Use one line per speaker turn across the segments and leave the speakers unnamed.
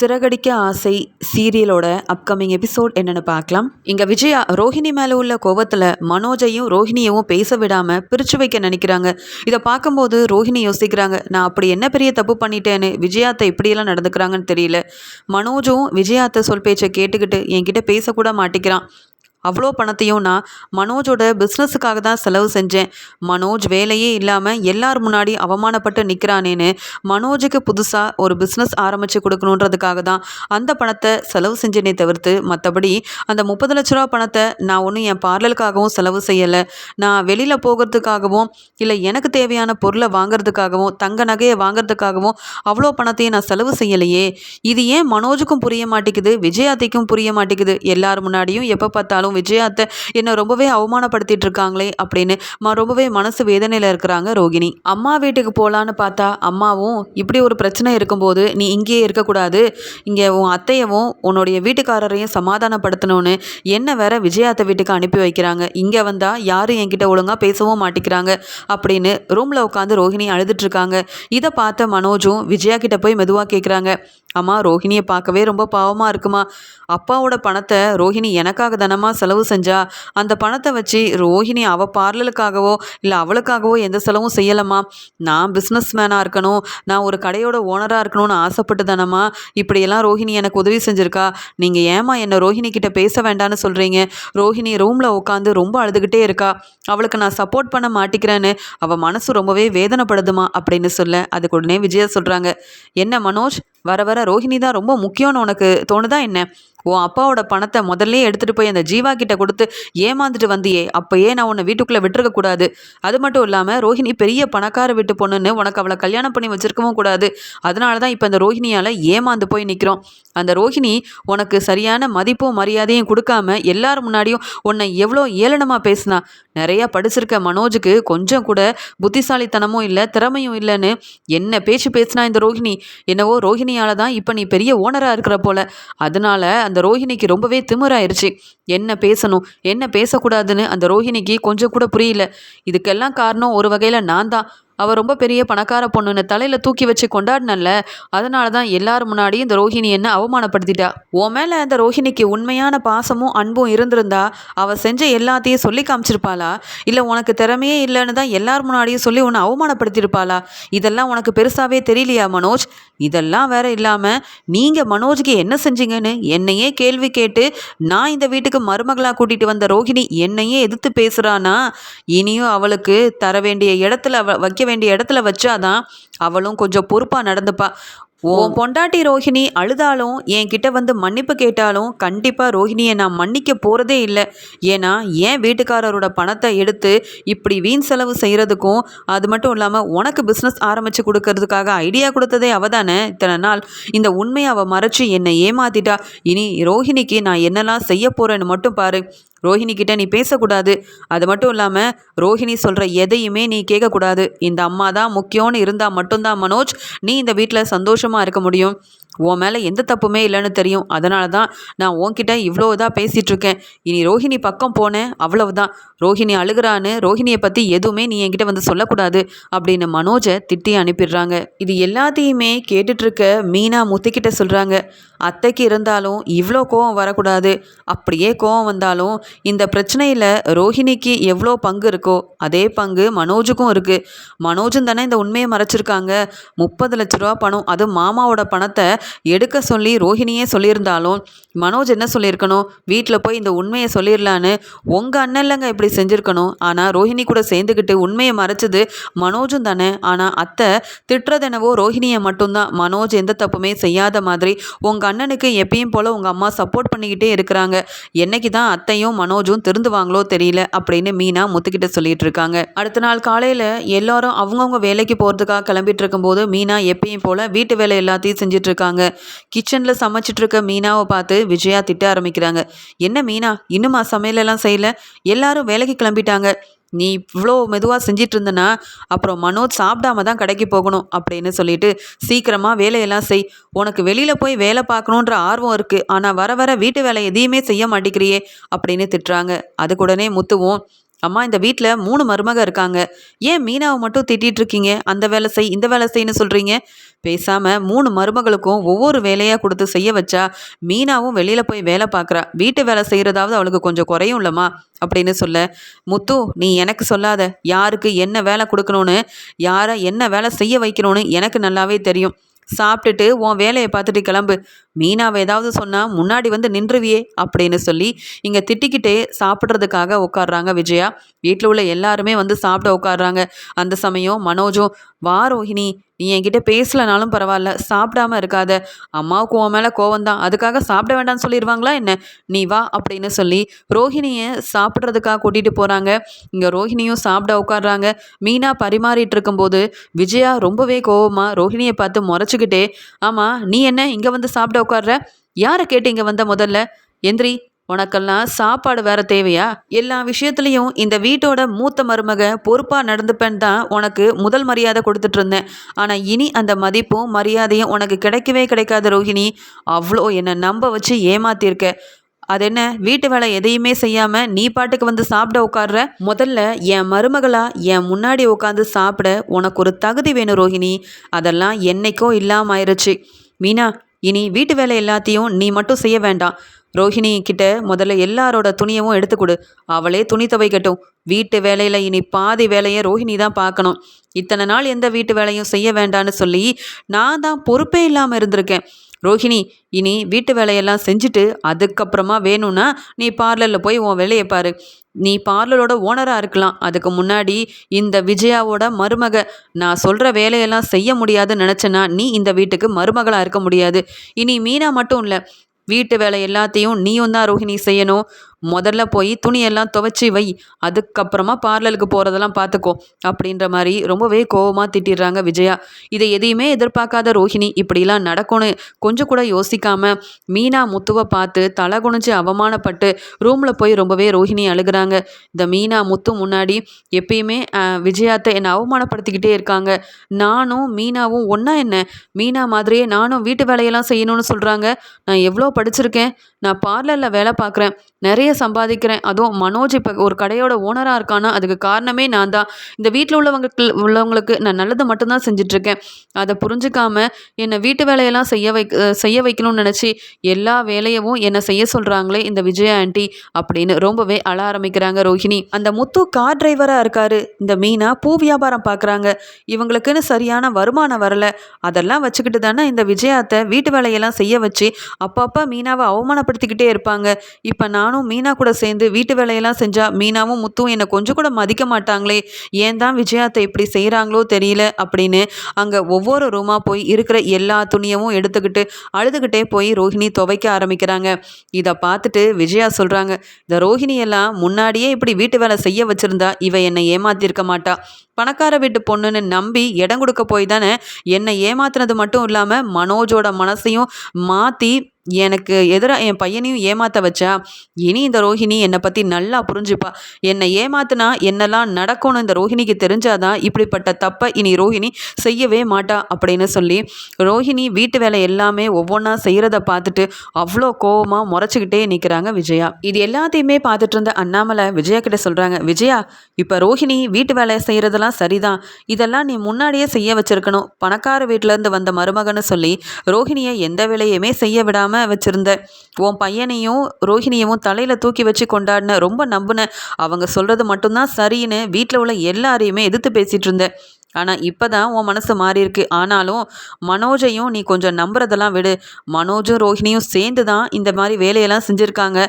சிறகடிக்க ஆசை சீரியலோட upcoming episode என்னன்னு பார்க்கலாம். இங்க விஜயா ரோஹிணி மேல உள்ள கோவத்தில் மனோஜையும் ரோஹிணியவும் பேச விடாம பிரிச்சு வைக்க நினைக்கிறாங்க. இதை பார்க்கும்போது ரோஹிணி யோசிக்கிறாங்க நான் அப்படி என்ன பெரிய தப்பு பண்ணிட்டேன்னு? விஜயாத்தை இப்படியெல்லாம் நடந்துக்கிறாங்கன்னு தெரியல. மனோஜும் விஜயாத்தை சொல் பேச்சை கேட்டுக்கிட்டு என்கிட்ட பேசக்கூட மாட்டேங்கிறான் அவ்வளோ பணத்தையும் நான் மனோஜோட பிஸ்னஸுக்காக தான் செலவு செஞ்சேன். மனோஜ் வேலையே இல்லாமல் எல்லார் முன்னாடி அவமானப்பட்டு நிற்கிறானேன்னு மனோஜுக்கு புதுசாக ஒரு பிஸ்னஸ் ஆரம்பித்து கொடுக்கணுன்றதுக்காக தான் அந்த பணத்தை செலவு செஞ்சேனே தவிர்த்து மற்றபடி அந்த முப்பது லட்ச ரூபா பணத்தை நான் ஒன்றும் என் பார்லருக்காகவும் செலவு செய்யலை. நான் வெளியில் போகிறதுக்காகவும் இல்லை எனக்கு தேவையான பொருளை வாங்குறதுக்காகவும் தங்க நகையை வாங்குறதுக்காகவும் அவ்வளோ பணத்தையும் நான் செலவு செய்யலையே. இது ஏன் மனோஜுக்கும் புரிய மாட்டேங்குது விஜயாத்தைக்கும் புரிய மாட்டேங்குது? எல்லார் முன்னாடியும் எப்போ பார்த்தாலும் விஜயாத்தை என்னை ரொம்பவே அவமானப்படுத்திட்டு இருக்காங்களே அப்படின்னு ரொம்பவே மனசு வேதனையில் இருக்கிறாங்க ரோகிணி. அம்மா வீட்டுக்கு போகலான்னு பார்த்தா அம்மாவும் இப்படி ஒரு பிரச்சனை இருக்கும்போது நீ இங்கேயே இருக்கக்கூடாது. இங்கே உன் அத்தையவும் உன்னுடைய வீட்டுக்காரரையும் சமாதானப்படுத்தணும்னு என்ன வேற விஜயாத்தை வீட்டுக்கு அனுப்பி வைக்கிறாங்க. இங்கே வந்தால் யாரும் என்கிட்ட ஒழுங்காக பேசவும் மாட்டேங்கிறாங்க அப்படின்னு ரூமில் உட்காந்து ரோஹிணி அழுதுட்டு இருக்காங்க. இதை பார்த்த மனோஜும் விஜயா கிட்ட போய் மெதுவாக கேட்குறாங்க அம்மா ரோஹிணியை பார்க்கவே ரொம்ப பாவமாக இருக்குமா? அப்பாவோட பணத்தை ரோஹிணி எனக்காக தானம்மா செலவு செஞ்சா? அந்த பணத்தை வச்சு ரோஹிணி அவள் பார்லருக்காகவோ இல்லை அவளுக்காகவோ எந்த செலவும் செய்யலம்மா. நான் பிஸ்னஸ் மேனாக இருக்கணும். நான் ஒரு கடையோட ஓனராக இருக்கணும்னு ஆசைப்பட்டு தானம்மா. இப்படியெல்லாம் ரோஹிணி எனக்கு உதவி செஞ்சுருக்கா? நீங்கள் ஏமா என்னை ரோஹிணி கிட்ட பேச வேண்டான்னு சொல்கிறீங்க ரோஹிணி ரூமில் உட்காந்து ரொம்ப அழுதுகிட்டே இருக்கா. அவளுக்கு நான் சப்போர்ட் பண்ண மாட்டிக்கிறேன்னு அவள் மனசு ரொம்பவே வேதனைப்படுதுமா அப்படின்னு சொல்ல அதுக்கு உடனே விஜயா சொல்கிறாங்க என்ன மனோஜ்? வர வர ரோஹிணி தான் ரொம்ப முக்கியம்னு உனக்கு தோணுதா என்ன? உன் அப்பாவோட பணத்தை முதல்ல எடுத்துகிட்டு போய் அந்த ஜீவா கிட்ட கொடுத்து ஏமாந்துட்டு வந்தியே அப்பயே நான் உன்னை வீட்டுக்குள்ளே விட்டுருக்க கூடாது. அது மட்டும் இல்லாமல் ரோஹிணி பெரிய பணக்கார வீட்டு பொண்ணுன்னு உனக்கு அவளை கல்யாணம் பண்ணி வச்சிருக்கவும் கூடாது. அதனால தான் இப்போ அந்த ரோஹிணியால் ஏமாந்து போய் நிற்கிறோம் அந்த ரோஹிணி உனக்கு சரியான மதிப்பும் மரியாதையும் கொடுக்காம எல்லார் முன்னாடியும் உன்னை எவ்வளோ ஏளனமாக பேசினா. நிறையா படிச்சிருக்க மனோஜுக்கு கொஞ்சம் கூட புத்திசாலித்தனமும் இல்லை திறமையும் இல்லைன்னு என்ன பேச்சு பேசினா இந்த ரோஹிணி? என்னவோ ரோஹிணியால் தான் இப்போ நீ பெரிய ஓனராக இருக்கிற போல. அதனால அந்த ரோஹிணிக்கு ரொம்பவே திமிராயிருச்சு. என்ன பேசணும்? என்ன பேசக்கூடாதுன்னு? அந்த ரோஹிணிக்கு கொஞ்சம் கூட புரியல. இதுக்கெல்லாம் காரணம் ஒரு வகையில் நான் தான். அவள் ரொம்ப பெரிய பணக்கார பொண்ணுன்னு தலையில் தூக்கி வச்சு கொண்டாடினல்ல. அதனால தான் எல்லார் முன்னாடியும் இந்த ரோஹிணி என்ன அவமானப்படுத்திட்டா. உன் மேலே அந்த ரோஹிணிக்கு உண்மையான பாசமும் அன்பும் இருந்திருந்தா அவள் செஞ்ச எல்லாத்தையும் சொல்லி காமிச்சிருப்பாளா? இல்லை உனக்கு திறமையே இல்லைன்னு தான் எல்லார் முன்னாடியும் சொல்லி உன்னை அவமானப்படுத்தியிருப்பாளா? இதெல்லாம் உனக்கு பெருசாகவே தெரியலையா மனோஜ்? இதெல்லாம் வேற இல்லாமல் நீங்கள் மனோஜுக்கு என்ன செஞ்சீங்கன்னு என்னையே கேள்வி கேட்டு நான் இந்த வீட்டுக்கு மருமகளாக கூட்டிகிட்டு வந்த ரோஹிணி என்னையே எதிர்த்து பேசுகிறானா இனியும் அவளுக்கு தர வேண்டிய இடத்துல வைக்க வேண்டிய இடத்துல வச்சாதான் அவளும் கொஞ்சம் பொறுப்பாக நடந்துப்பா. உன் பொண்டாட்டி ரோஹிணி அழுதாலும் என்கிட்ட வந்து மன்னிப்பு கேட்டாலும் கண்டிப்பாக ரோஹிணியை நான் மன்னிக்க போகிறதே இல்லை. ஏன்னா என் வீட்டுக்காரரோட பணத்தை எடுத்து இப்படி வீண் செலவு செய்கிறதுக்கும் அது மட்டும் இல்லாமல் உனக்கு பிஸ்னஸ் ஆரம்பித்து கொடுக்கறதுக்காக ஐடியா கொடுத்ததே அவ தானே. இத்தனை நாள் இந்த உண்மையை அவள் மறைச்சி என்னை ஏமாத்திட்டா. இனி ரோஹிணிக்கு நான் என்னெல்லாம் செய்ய போகிறேன்னு மட்டும் பாரு. ரோஹிணி கிட்ட நீ பேசக்கூடாது. அது மட்டும் இல்லாமல் ரோஹிணி சொல்கிற எதையுமே நீ கேட்கக்கூடாது இந்த அம்மா தான் முக்கியம்னு இருந்தால் மட்டும்தான் மனோஜ். நீ இந்த வீட்டில் சந்தோஷமாக இருக்க முடியும். உன் மேலே எந்த தப்புமே இல்லைன்னு தெரியும். அதனால தான் நான் உன்கிட்ட இவ்வளோ இதாக பேசிகிட்ருக்கேன் இனி ரோஹிணி பக்கம் போனேன் அவ்வளவுதான். ரோஹிணி அழுகிறான்னு ரோஹிணியை பற்றி எதுவுமே நீ என்கிட்ட வந்து சொல்லக்கூடாது அப்படின்னு மனோஜை திட்டி அனுப்பிடுறாங்க. இது எல்லாத்தையுமே கேட்டுட்ருக்க மீனா முத்துக்கிட்ட சொல்கிறாங்க அத்தைக்கு இருந்தாலும் இவ்வளோ கோவம் வரக்கூடாது. அப்படியே கோவம் வந்தாலும் இந்த பிரச்சனையில் ரோஹிணிக்கு எவ்வளோ பங்கு இருக்கோ அதே பங்கு மனோஜுக்கும் இருக்குது மனோஜும் தானே இந்த உண்மையை மறைச்சிருக்காங்க. முப்பது லட்ச ரூபா பணம் அது மாமாவோட பணத்தை எடுக்க சொல்லி ரோஹிணியே சொல்லியிருந்தாலும் மனோஜ் என்ன சொல்லியிருக்கணும்? வீட்டில் போய் இந்த உண்மையை சொல்லிடலான்னு உங்கள் அண்ணன் இல்லைங்க இப்படி செஞ்சுருக்கணும். ஆனால் ரோஹிணி கூட சேர்ந்துக்கிட்டு உண்மையை மறைச்சது மனோஜும் தானே. ஆனால் அத்தை திட்டுறதெனவோ ரோஹிணியை மட்டும்தான். மனோஜ் எந்த தப்புமே செய்யாத மாதிரி உங்கள் அண்ணனுக்கு எப்பயும் போல் உங்கள் அம்மா சப்போர்ட் பண்ணிக்கிட்டே இருக்கிறாங்க. என்னைக்கு தான் அத்தையும் மனோஜும் திருந்துவாங்களோ தெரியல அப்படின்னு மீனா முத்துக்கிட்ட சொல்லிட்டு இருக்காங்க. அடுத்த நாள் காலையில் எல்லாரும் அவங்கவுங்க வேலைக்கு போகிறதுக்காக கிளம்பிட்டு இருக்கும்போது மீனா எப்பயும் போல் வீட்டு வேலை எல்லாத்தையும் செஞ்சுட்டு இருக்காங்க. கிச்சனில் சமைச்சிட்டு இருக்க மீனாவை பார்த்து விஜயா திட்ட ஆரம்பிக்கிறாங்க. என்ன மீனா இன்னுமா சமையலெல்லாம் செய்யல? எல்லாரும் வேலைக்கு கிளம்பிட்டாங்க. நீ இவ்வளோ மெதுவாக செஞ்சிட்டு இருந்தனா அப்புறம் மனோஜ் சாப்பிடாம தான் கடைக்கு போகணும் அப்படின்னு சொல்லிட்டு சீக்கிரமாக வேலையெல்லாம் செய். உனக்கு வெளியில் போய் வேலை பார்க்கணுன்ற ஆர்வம் இருக்குது ஆனால் வர வர வீட்டு வேலை எதையுமே செய்ய மாட்டேங்கிறியே அப்படின்னு திட்டுறாங்க. அதுக்கு உடனே முத்துவும் அம்மா இந்த வீட்டில் மூணு மருமக இருக்காங்க. ஏன் மீனாவை மட்டும் திட்டிகிட்டு இருக்கீங்க? அந்த வேலை செய் இந்த வேலை செய்யன்னு சொல்கிறீங்க பேசாமல் மூணு மருமகளுக்கும் ஒவ்வொரு வேலையாக கொடுத்து செய்ய வச்சா மீனாவும் வெளியில் போய் வேலை பார்க்குறா. வீட்டு வேலை செய்கிறதாவது அவளுக்கு கொஞ்சம் குறையும் இல்லைம்மா அப்படின்னு சொல்ல. முத்து நீ எனக்கு சொல்லாத. யாருக்கு என்ன வேலை கொடுக்கணும்னு யாரை என்ன வேலை செய்ய வைக்கணும்னு எனக்கு நல்லாவே தெரியும். சாப்பிட்டுட்டு உன் வேலையை பார்த்துட்டு கிளம்பு. மீனாவை ஏதாவது சொன்னால் முன்னாடி வந்து நின்றுவியே அப்படின்னு சொல்லி இங்கே திட்டிக்கிட்டே சாப்பிட்றதுக்காக உட்காடுறாங்க விஜயா. வீட்டில் உள்ள எல்லாருமே வந்து சாப்பிட உட்காடுறாங்க அந்த சமயம் மனோஜும் வா ரோஹிணி நீ என்கிட்ட பேசலனாலும் பரவாயில்ல சாப்பிடாம இருக்காத. அம்மாவுக்கு உன் மேலே கோவம் தான் அதுக்காக சாப்பிட வேண்டாம்னு சொல்லிடுவாங்களா என்ன? நீ வா அப்படின்னு சொல்லி ரோஹிணியை சாப்பிட்றதுக்காக கூட்டிகிட்டு போகிறாங்க இங்கே ரோஹிணியும் சாப்பிட உட்காடுறாங்க மீனா பரிமாறிட்டு இருக்கும்போது விஜயா ரொம்பவே கோவமாக ரோஹிணியை பார்த்து முறைச்சிக்கிட்டே ஆமாம் நீ என்ன இங்கே வந்து சாப்பிட உட்காடுற யாரை கேட்டு இங்கே வந்த முதல்ல? எந்திரி உனக்கெல்லாம் சாப்பாடு வேற தேவையா? எல்லா விஷயத்துலையும் இந்த வீட்டோட மூத்த மருமக பொறுப்பாக நடந்துப்பேன் தான் உனக்கு முதல் மரியாதை கொடுத்துட்டு இருந்தேன் ஆனால் இனி அந்த மதிப்பும் மரியாதையும் உனக்கு கிடைக்கவே கிடைக்காத ரோஹிணி. அவ்வளோ என்னை நம்ப வச்சு ஏமாத்திருக்க. அது என்ன வீட்டு வேலை எதையுமே செய்யாம நீ பாட்டுக்கு வந்து சாப்பிட உட்காடுற முதல்ல என் மருமகளா என் முன்னாடி உட்காந்து சாப்பிட உனக்கு ஒரு தகுதி வேணும் ரோஹிணி. அதெல்லாம் என்னைக்கோ இல்லாம ஆயிருச்சு. மீனா இனி வீட்டு வேலை எல்லாத்தையும் நீ மட்டும் செய்ய வேண்டாம். ரோஹிணி கிட்ட முதல்ல எல்லாரோட துணியவும் எடுத்து கொடு அவளே துணி துவைக்கட்டும். வீட்டு வேலையில் இனி பாதி வேலையை ரோஹிணி தான் பார்க்கணும். இத்தனை நாள் எந்த வீட்டு வேலையும் செய்ய வேண்டான்னு சொல்லி நான் தான் பொறுப்பே இல்லாமல் இருந்திருக்கேன். ரோஹிணி இனி வீட்டு வேலையெல்லாம் செஞ்சுட்டு அதுக்கப்புறமா வேணும்னா நீ பார்லரில் போய் உன் வேலையை பாரு. நீ பார்லரோட ஓனராக இருக்கலாம். அதுக்கு முன்னாடி இந்த விஜயாவோட மருமக. நான் சொல்கிற வேலையெல்லாம் செய்ய முடியாதுன்னு நினச்சேன்னா நீ இந்த வீட்டுக்கு மருமகளாக இருக்க முடியாது. இனி மீனா மட்டும் இல்லை வீட்டு வேலை எல்லாத்தையும் நீயும் தான் ரோஹிணி செய்யணும். முதல்ல போய் துணியெல்லாம் துவைச்சி வை. அதுக்கப்புறமா பார்லருக்கு போகிறதெல்லாம் பார்த்துக்கோ அப்படின்ற மாதிரி ரொம்பவே கோவமாக திட்டிடுறாங்க விஜயா. இதை எதையுமே எதிர்பார்க்காத ரோஹிணி. இப்படிலாம் நடக்கும்னு கொஞ்சம் கூட யோசிக்காமல் மீனா முத்துவை பார்த்து தலை குனிஞ்சு அவமானப்பட்டு ரூமில் போய் ரொம்பவே ரோஹிணி அழுகிறாங்க. இந்த மீனா முத்து முன்னாடி எப்பயுமே விஜயாத்தை என்னை அவமானப்படுத்திக்கிட்டே இருக்காங்க. நானும் மீனாவும் ஒன்றா என்ன? மீனா மாதிரியே நானும் வீட்டு வேலையெல்லாம் செய்யணும்னு சொல்கிறாங்க நான் எவ்வளோ படிச்சிருக்கேன். நான் பார்லரில் வேலை பார்க்குறேன். நிறைய சம்பாதிக்கிறேன். அதுவும் மனோஜ் இப்போ ஒரு கடையோட ஓனராக இருக்கானா? அதுக்கு காரணமே நான் தான். இந்த வீட்டில் உள்ளவங்க உள்ளவங்களுக்கு நான் நல்லது மட்டும்தான் செஞ்சிட்ருக்கேன். அதை புரிஞ்சுக்காம என்னை வீட்டு வேலையெல்லாம் செய்ய வை செய்ய வைக்கணும்னு நினச்சி எல்லா வேலையவும் என்னை செய்ய சொல்கிறாங்களே இந்த விஜயா ஆண்டி அப்படின்னு ரொம்பவே அழ ஆரம்பிக்கிறாங்க ரோஹிணி. அந்த முத்து கார் டிரைவராக இருக்காரு. இந்த மீனா பூ வியாபாரம் பார்க்குறாங்க இவங்களுக்குன்னு சரியான வருமானம் வரல. அதெல்லாம் வச்சுக்கிட்டு தானே இந்த விஜயாத்தை வீட்டு வேலையெல்லாம் செய்ய வச்சு அப்பப்போ மீனாவை அவமானப்படுத்திக்கிட்டே இருப்பாங்க. இப்போ நானும் மீனா மீனா கூட சேர்ந்து வீட்டு வேலையெல்லாம் செஞ்சால் மீனாவும் முத்தும் என்னை கொஞ்சம் கூட மதிக்க மாட்டாங்களே. ஏன் தான் விஜயாத்தை இப்படி செய்கிறாங்களோ தெரியல அப்படின்னு அங்கே ஒவ்வொரு ரூமாக போய் இருக்கிற எல்லா துணியவும் எடுத்துக்கிட்டு அழுதுகிட்டே போய் ரோஹிணி துவைக்க ஆரம்பிக்கிறாங்க. இதை பார்த்துட்டு விஜயா சொல்கிறாங்க இந்த ரோஹிணியெல்லாம் முன்னாடியே இப்படி வீட்டு வேலை செய்ய வச்சுருந்தா இவ என்னை ஏமாத்திருக்க மாட்டா. பணக்கார வீட்டு பொண்ணுன்னு நம்பி இடம் கொடுக்க போய் தானே என்னை ஏமாத்தினது மட்டும் இல்லாமல் மனோஜோட மனசையும் மாற்றி எனக்கு எதிராக என் பையனையும் ஏமாற்ற வச்சா இனி இந்த ரோஹிணி என்னை பற்றி நல்லா புரிஞ்சுப்பா. என்னை ஏமாத்தினா என்னெல்லாம் நடக்கும்னு இந்த ரோஹிணிக்கு தெரிஞ்சாதான் இப்படிப்பட்ட தப்பை இனி ரோஹிணி செய்யவே மாட்டா அப்படின்னு சொல்லி ரோஹிணி வீட்டு வேலை எல்லாமே ஒவ்வொன்றா செய்கிறத பார்த்துட்டு அவ்வளோ கோவமாக முறைச்சிக்கிட்டே நிற்கிறாங்க விஜயா. இது எல்லாத்தையுமே பார்த்துட்டு இருந்த அண்ணாமலை விஜயா கிட்ட சொல்கிறாங்க விஜயா இப்போ ரோஹிணி வீட்டு வேலை செய்கிறதெல்லாம் சரிதான். இதெல்லாம் நீ முன்னாடியே செய்ய வச்சிருக்கணும். பணக்கார வீட்டிலேருந்து வந்த மருமகன்னு சொல்லி ரோஹிணியை எந்த வேலையுமே செய்ய விடாமல் வச்சுருந்த. உன் பையனையும் ரோஹிணியவும் தலையில் தூக்கி வச்சு கொண்டாடின ரொம்ப நம்பின. அவங்க சொல்கிறது மட்டும்தான் சரின்னு வீட்டில் உள்ள எல்லாரையுமே எதிர்த்து பேசிகிட்டு இருந்தேன் ஆனால் இப்போ தான் உன் மனசு மாறி இருக்கு. ஆனாலும் மனோஜையும் நீ கொஞ்சம் நம்புறதெல்லாம் விடு. மனோஜும் ரோஹிணியும் சேர்ந்து தான் இந்த மாதிரி வேலையெல்லாம் செஞ்சுருக்காங்க.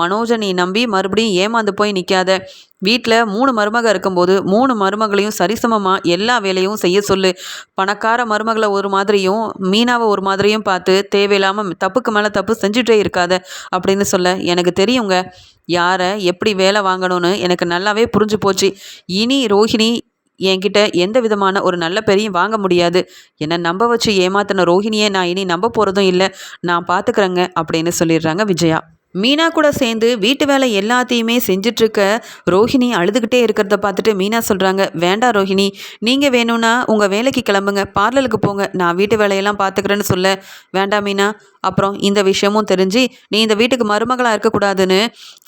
மனோஜை நீ நம்பி மறுபடியும் ஏமாந்து போய் நிற்காத வீட்டில் மூணு மருமக இருக்கும்போது மூணு மருமகளையும் சரிசமமாக எல்லா வேலையும் செய்ய சொல்லு. பணக்கார மருமகளை ஒரு மாதிரியும் மீனாவை ஒரு மாதிரியும் பார்த்து தேவையில்லாமல் தப்புக்கு மேலே தப்பு செஞ்சுட்டே இருக்காத அப்படின்னு சொல்ல எனக்கு தெரியுங்க. யாரை எப்படி வேலை வாங்கணும்னு எனக்கு நல்லாவே புரிஞ்சு போச்சு. இனி ரோஹிணி என்கிட்ட எந்த விதமான ஒரு நல்ல பெரியும் வாங்க முடியாது. என்னை நம்ப வச்சு ஏமாத்தின ரோஹிணியை நான் இனி நம்ப போகிறதும் இல்லை. நான் பார்த்துக்கிறேங்க அப்படின்னு சொல்லிடுறாங்க விஜயா. மீனா கூட சேர்ந்து வீட்டு வேலை எல்லாத்தையுமே செஞ்சிட்ருக்க ரோஹிணி அழுதுகிட்டே இருக்கிறத பார்த்துட்டு மீனா சொல்கிறாங்க வேண்டாம் ரோஹிணி நீங்கள் வேணும்னா உங்கள் வேலைக்கு கிளம்புங்க பார்லருக்கு போங்க நான் வீட்டு வேலையெல்லாம் பார்த்துக்கிறேன்னு சொல்ல. வேண்டாம் மீனா அப்புறம் இந்த விஷயமும் தெரிஞ்சு நீ இந்த வீட்டுக்கு மருமகளாக இருக்கக்கூடாதுன்னு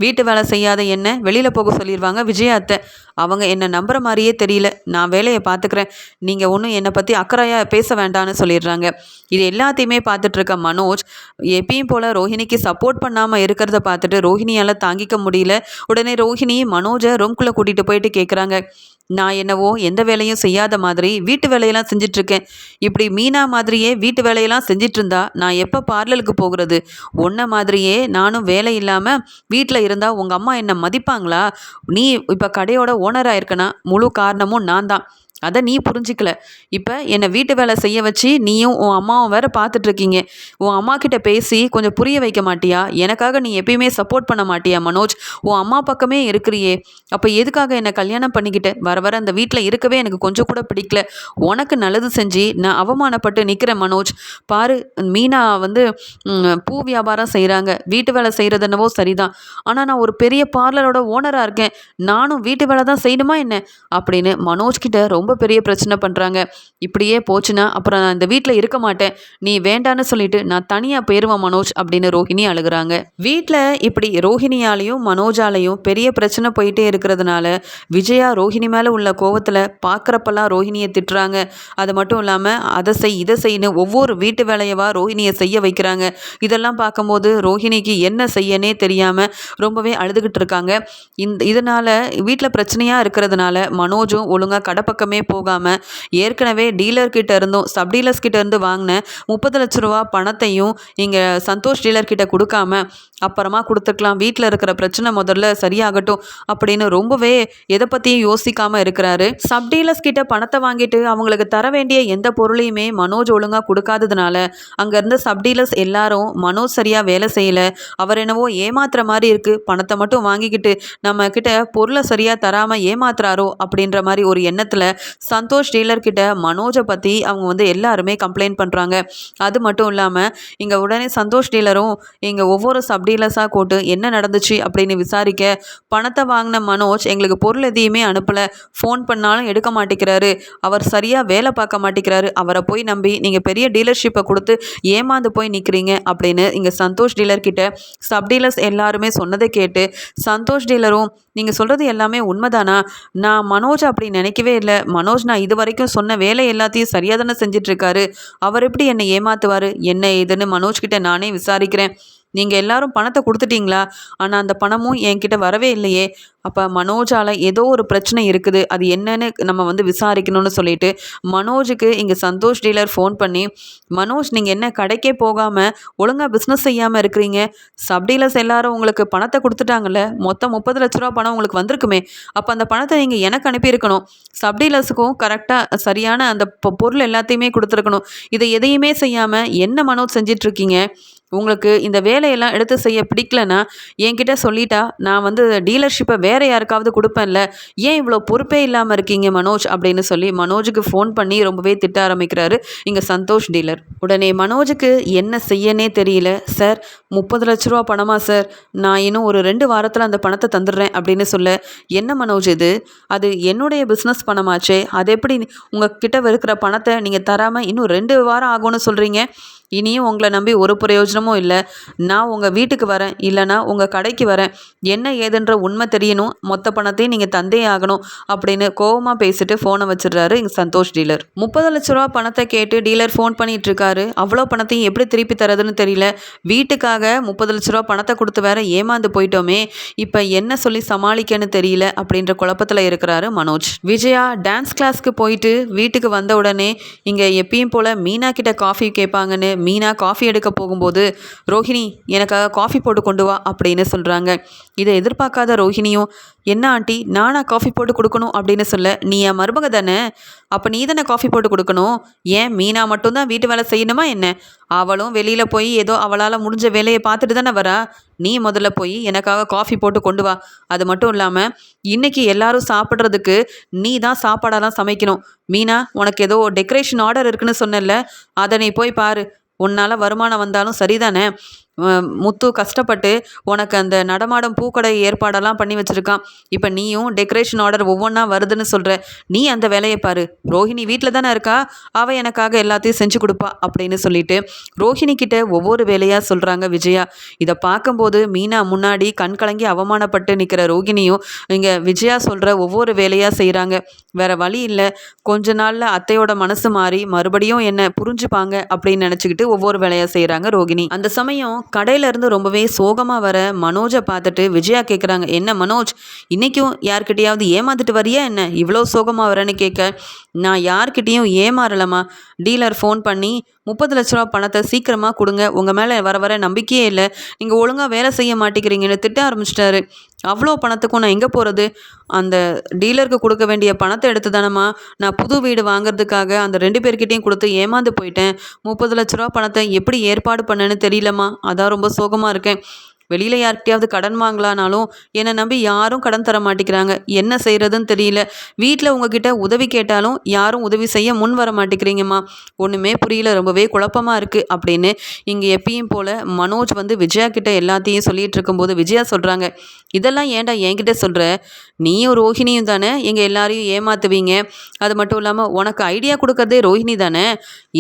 வீட்டு வேலை செய்யாத என்ன வெளியில் போக சொல்லிடுவாங்க விஜயாத்தை அவங்க என்னை நம்புகிற மாதிரியே தெரியல. நான் வேலையை பார்த்துக்கிறேன். நீங்கள் ஒன்றும் என்னை பற்றி அக்கறையாக பேச வேண்டாம்னு சொல்லிடுறாங்க. இது எல்லாத்தையுமே பார்த்துட்டு இருக்க மனோஜ் எப்பயும் போல் ரோஹிணிக்கு சப்போர்ட் பண்ணாமல் இருக்கிறத பார்த்துட்டு ரோஹிணியால் தாங்கிக்க முடியல. உடனே ரோஹிணி மனோஜை ரூம்குள்ளே கூட்டிகிட்டு போயிட்டு கேட்குறாங்க நான் என்னவோ எந்த வேலையும் செய்யாத மாதிரி வீட்டு வேலையெல்லாம் செஞ்சிட்ருக்கேன். இப்படி மீனா மாதிரியே வீட்டு வேலையெல்லாம் செஞ்சிட்டு இருந்தா நான் எப்போ பார்லருக்கு போகிறது? உன்ன மாதிரியே நானும் வேலை இல்லாமல் வீட்டில் இருந்தால் உங்கள் அம்மா என்னை மதிப்பாங்களா? நீ இப்போ கடையோட ஓனராக இருக்கனா முழு காரணமும் நான் தான் அதை நீ புரிஞ்சிக்கல. இப்போ என்னை வீட்டு வேலை செய்ய வச்சு நீயும் உன் அம்மாவும் வேற பார்த்துட்ருக்கீங்க உன் அம்மா கிட்ட பேசி கொஞ்சம் புரிய வைக்க மாட்டியா? எனக்காக நீ எப்பயுமே சப்போர்ட் பண்ண மாட்டியா மனோஜ்? உன் அம்மா பக்கமே இருக்கிறியே. அப்போ எதுக்காக என்னை கல்யாணம் பண்ணிக்கிட்ட? வர வர அந்த வீட்டில் இருக்கவே எனக்கு கொஞ்சம் கூட பிடிக்கல. உனக்கு நல்லது செஞ்சு நான் அவமானப்பட்டு நிற்கிறேன் மனோஜ். பாரு மீனா வந்து பூ வியாபாரம் செய்கிறாங்க வீட்டு வேலை செய்கிறது என்னவோ சரிதான். ஆனால் நான் ஒரு பெரிய பார்லரோட ஓனராக இருக்கேன். நானும் வீட்டு வேலை தான் செய்யணுமா என்ன? அப்படின்னு மனோஜ் கிட்ட ரொம்ப ரொம்ப பெரிய பிரச்சனை பண்ணுறாங்க இப்படியே போச்சுன்னா அப்புறம் நான் இந்த வீட்டில் இருக்க மாட்டேன். நீ வேண்டான்னு சொல்லிட்டு நான் தனியாக போயிடுவேன் மனோஜ் அப்படின்னு ரோஹிணி அழுகுறாங்க. வீட்டில் இப்படி ரோஹிணியாலையும் மனோஜாலையும் பெரிய பிரச்சனை போயிட்டே இருக்கிறதுனால விஜயா ரோஹிணி மேலே உள்ள கோவத்தில் பார்க்குறப்பெல்லாம் ரோஹிணியை திட்டுறாங்க. அது மட்டும் இல்லாமல் அதை செய் இதை செய்யணும் ஒவ்வொரு வீட்டு வேலையவா ரோஹிணியை செய்ய வைக்கிறாங்க. இதெல்லாம் பார்க்கும்போது ரோஹிணிக்கு என்ன செய்யனே தெரியாமல் ரொம்பவே அழுதுகிட்டு இருக்காங்க. இந்த இதனால் வீட்டில் பிரச்சனையாக இருக்கிறதுனால மனோஜும் ஒழுங்காக கடப்பக்கமே எங்கேயுமே போகாமல் ஏற்கனவே டீலர்கிட்ட இருந்தும் சப் டீலர்ஸ் கிட்ட இருந்து வாங்கின முப்பது லட்ச ரூபா பணத்தையும் இங்கே சந்தோஷ் டீலர்கிட்ட கொடுக்காம அப்புறமா கொடுத்துக்கலாம் வீட்டில் இருக்கிற பிரச்சனை முதல்ல சரியாகட்டும் அப்படின்னு ரொம்பவே எதை பற்றியும் யோசிக்காமல் இருக்கிறாரு. சப் டீலர்ஸ் கிட்ட பணத்தை வாங்கிட்டு அவங்களுக்கு தர வேண்டிய எந்த பொருளையுமே மனோஜ் ஒழுங்காக கொடுக்காததுனால அங்கேருந்து சப் டீலர்ஸ் எல்லாரும் மனோஜ் சரியாக வேலை செய்யலை. அவர் என்னவோ ஏமாத்துற மாதிரி இருக்குது பணத்தை மட்டும் வாங்கிக்கிட்டு நம்ம கிட்ட பொருளை சரியாக தராமல் ஏமாத்துறாரோ அப்படின்ற மாதிரி ஒரு எண்ணத்தில் சந்தோஷ் டீலர்கிட்ட மனோஜை பற்றி அவங்க வந்து எல்லாருமே கம்ப்ளைண்ட் பண்ணுறாங்க அது மட்டும் இல்லாமல் இங்கே உடனே சந்தோஷ் டீலரும் இங்கே ஒவ்வொரு சப் டீலர்ஸாக கூட்டு என்ன நடந்துச்சு அப்படின்னு விசாரிக்க பணத்தை வாங்கின மனோஜ் எங்களுக்கு பொருள் எதையுமே அனுப்பலை. ஃபோன் பண்ணாலும் எடுக்க மாட்டேங்கிறாரு. அவர் சரியாக வேலை பார்க்க மாட்டேங்கிறாரு. அவரை போய் நம்பி நீங்கள் பெரிய டீலர்ஷிப்பை கொடுத்து ஏமாந்து போய் நிற்கிறீங்க அப்படின்னு இங்கே சந்தோஷ் டீலர்கிட்ட சப் டீலர்ஸ் எல்லாருமே சொன்னதை கேட்டு சந்தோஷ் டீலரும் நீங்கள் சொல்கிறது எல்லாமே உண்மைதானா? நான் மனோஜ் அப்படி நினைக்கவே இல்லை. மனோஜ் நான் இது வரைக்கும் சொன்ன வேலை எல்லாத்தையும் சரியாக தானே செஞ்சிட்ருக்காரு அவர் எப்படி என்னை ஏமாத்துவார்? என்ன ஏதுன்னு மனோஜ்கிட்ட நானே விசாரிக்கிறேன். நீங்கள் எல்லாரும் பணத்தை கொடுத்துட்டீங்களா? ஆனால் அந்த பணமும் என்கிட்ட வரவே இல்லையே. அப்போ மனோஜால் ஏதோ ஒரு பிரச்சனை இருக்குது. அது என்னன்னு நம்ம வந்து விசாரிக்கணும்னு சொல்லிட்டு மனோஜுக்கு இங்கே சந்தோஷ் டீலர் ஃபோன் பண்ணி மனோஜ் நீங்கள் என்ன கடைக்கே போகாமல் ஒழுங்காக பிஸ்னஸ் செய்யாமல் இருக்கிறீங்க? சப் டீலர்ஸ் எல்லாரும் உங்களுக்கு பணத்தை கொடுத்துட்டாங்கல்ல? மொத்தம் முப்பது லட்ச ரூபா பணம் உங்களுக்கு வந்திருக்குமே. அப்போ அந்த பணத்தை நீங்கள் எனக்கு அனுப்பியிருக்கணும் சப் டீலர்ஸுக்கும் கரெக்டாக சரியான அந்த பொருள் எல்லாத்தையுமே கொடுத்துருக்கணும். இதை எதையுமே செய்யாமல் என்ன மனோஜ் செஞ்சிட்ருக்கீங்க உங்களுக்கு இந்த வேலையெல்லாம் எடுத்து செய்ய பிடிக்கலன்னா என்கிட்ட சொல்லிட்டா நான் வந்து டீலர்ஷிப்பை வேறு யாருக்காவது கொடுப்பேன்ல ஏன் இவ்வளோ பொறுப்பே இல்லாமல் இருக்கீங்க மனோஜ்? அப்படின்னு சொல்லி மனோஜுக்கு ஃபோன் பண்ணி ரொம்பவே திட்ட ஆரம்பிக்கிறாரு இங்கே சந்தோஷ் டீலர் உடனே மனோஜுக்கு என்ன செய்யனே தெரியல சார் முப்பது லட்ச ரூபா பணமா சார் நான் இன்னும் ஒரு ரெண்டு வாரத்தில் அந்த பணத்தை தந்துடுறேன் அப்படின்னு சொல்ல என்ன மனோஜ் இது? அது என்னுடைய பிஸ்னஸ் பணமாச்சே? அது எப்படி உங்கள் கிட்ட இருக்கிற பணத்தை நீங்கள் தராமல் இன்னும் ரெண்டு வாரம் ஆகும்னு சொல்கிறீங்க இனியும் உங்களை நம்பி ஒரு பிரயோஜனமும் இல்லை. நான் உங்கள் வீட்டுக்கு வரேன். இல்லைனா உங்கள் கடைக்கு வரேன். என்ன ஏதுன்ற உண்மை தெரியணும். மொத்த பணத்தையும் நீங்கள் தந்தே ஆகணும் அப்படின்னு கோபமாக பேசிட்டு ஃபோனை வச்சிடுறாரு இங்கே சந்தோஷ் டீலர். முப்பது லட்ச ரூபா பணத்தை கேட்டு டீலர் ஃபோன் பண்ணிட்டு இருக்காரு. அவ்வளோ பணத்தையும் எப்படி திருப்பி தரதுன்னு தெரியல. வீட்டுக்காக முப்பது லட்ச ரூபா பணத்தை கொடுத்து வேற ஏமாந்து போயிட்டோமே. இப்போ என்ன சொல்லி சமாளிக்கன்னு தெரியல அப்படின்ற குழப்பத்தில் இருக்கிறாரு மனோஜ். விஜயா டான்ஸ் கிளாஸ்க்கு போயிட்டு வீட்டுக்கு வந்த உடனே இங்கே எப்பயும் போல் மீனா கிட்ட காஃபி கேட்பாங்கன்னு மீனா காஃபி எடுக்க போகும்போது ரோஹிணி எனக்காக காஃபி போட்டு கொண்டு வா அப்படின்னு சொல்கிறாங்க இதை எதிர்பார்க்காத ரோஹிணியும் என்ன ஆண்டி நானா காஃபி போட்டு கொடுக்கணும் அப்படின்னு சொல்ல நீ என் மருமக தானே? அப்போ நீ தானே காஃபி போட்டு கொடுக்கணும்? ஏன் மீனா மட்டும்தான் வீட்டு வேலை செய்யணுமா என்ன? அவளும் வெளியில் போய் ஏதோ அவளால் முடிஞ்ச வேலையை பார்த்துட்டு தானே வரா? நீ முதல்ல போய் எனக்காக காஃபி போட்டு கொண்டு வா. அது மட்டும் இல்லாமல் இன்றைக்கி எல்லாரும் சாப்பிட்றதுக்கு நீ தான் சாப்பாடெல்லாம் சமைக்கணும். மீனா உனக்கு ஏதோ டெக்கரேஷன் ஆர்டர் இருக்குன்னு சொன்னல அதை நீ போய் பாரு. உன்னால் வருமானம் வந்தாலும் சரிதானே? முத்து கஷ்டப்பட்டு உனக்கு அந்த நடமாடும் பூக்கடை ஏற்பாடெல்லாம் பண்ணி வச்சுருக்கான். இப்போ நீயும் டெக்கரேஷன் ஆர்டர் ஒவ்வொன்றா வருதுன்னு சொல்கிற நீ அந்த வேலையை பாரு. ரோஹிணி வீட்டில் தானே இருக்கா? அவள் எனக்காக எல்லாத்தையும் செஞ்சு கொடுப்பா அப்படின்னு சொல்லிட்டு ரோஹிணி கிட்ட ஒவ்வொரு வேலையாக சொல்கிறாங்க விஜயா. இதை பார்க்கும்போது மீனா முன்னாடி கண் கலங்கி அவமானப்பட்டு நிற்கிற ரோகிணியும் இங்கே விஜயா சொல்கிற ஒவ்வொரு வேலையாக செய்கிறாங்க வேற வழி இல்லை. கொஞ்ச நாளில் அத்தையோட மனசு மாறி மறுபடியும் என்ன புரிஞ்சுப்பாங்க அப்படின்னு நினச்சிக்கிட்டு ஒவ்வொரு வேலையாக செய்கிறாங்க ரோகிணி அந்த சமயம் கடையிலேருந்து ரொம்பவே சோகமாக வர மனோஜை பார்த்துட்டு விஜயா கேட்குறாங்க என்ன மனோஜ் இன்றைக்கும் யார்கிட்டையாவது ஏமாந்துட்டு வரியா என்ன? இவ்வளோ சோகமாக வரேன்னு கேட்க நான் யார்கிட்டேயும் ஏமாறலம்மா. டீலர் ஃபோன் பண்ணி முப்பது லட்ச ரூபா பணத்தை சீக்கிரமாக கொடுங்க. உங்கள் மேலே வர வர நம்பிக்கையே இல்லை. நீங்கள் ஒழுங்காக வேலை செய்ய மாட்டேங்கிறீங்கன்னு திட்ட ஆரம்பிச்சிட்டாரு. அவ்வளோ பணத்துக்கும் நான் எங்கே போகிறது அந்த டீலருக்கு கொடுக்க வேண்டிய பணத்தை எடுத்து தானம்மா நான் புது வீடு வாங்குறதுக்காக அந்த ரெண்டு பேர்கிட்டையும் கொடுத்து ஏமாந்து போயிட்டேன். முப்பது லட்ச ரூபா பணத்தை எப்படி ஏற்பாடு பண்ணேன்னு தெரியலம்மா. அதான் ரொம்ப சோகமாக இருக்கேன். வெளியில் யார்கிட்டயாவது கடன் வாங்கலானாலும் என்னை நம்பி யாரும் கடன் தர மாட்டேங்கிறாங்க. என்ன செய்கிறதுன்னு தெரியல. வீட்டில் உங்ககிட்ட உதவி கேட்டாலும் யாரும் உதவி செய்ய முன் வர மாட்டேங்கிறீங்கம்மா. ஒன்றுமே புரியல. ரொம்பவே குழப்பமாக இருக்குது அப்படின்னு இங்கே எப்பயும் போல் மனோஜ் வந்து விஜயா கிட்ட எல்லாத்தையும் சொல்லிகிட்டு இருக்கும்போது விஜயா சொல்கிறாங்க இதெல்லாம் ஏன்டா என்கிட்ட சொல்கிற நீயும் ரோஹிணியும் தானே? எங்கள் எல்லாரையும் ஏமாற்றுவீங்க அது மட்டும் இல்லாமல் உனக்கு ஐடியா கொடுக்கறதே ரோஹிணி தானே?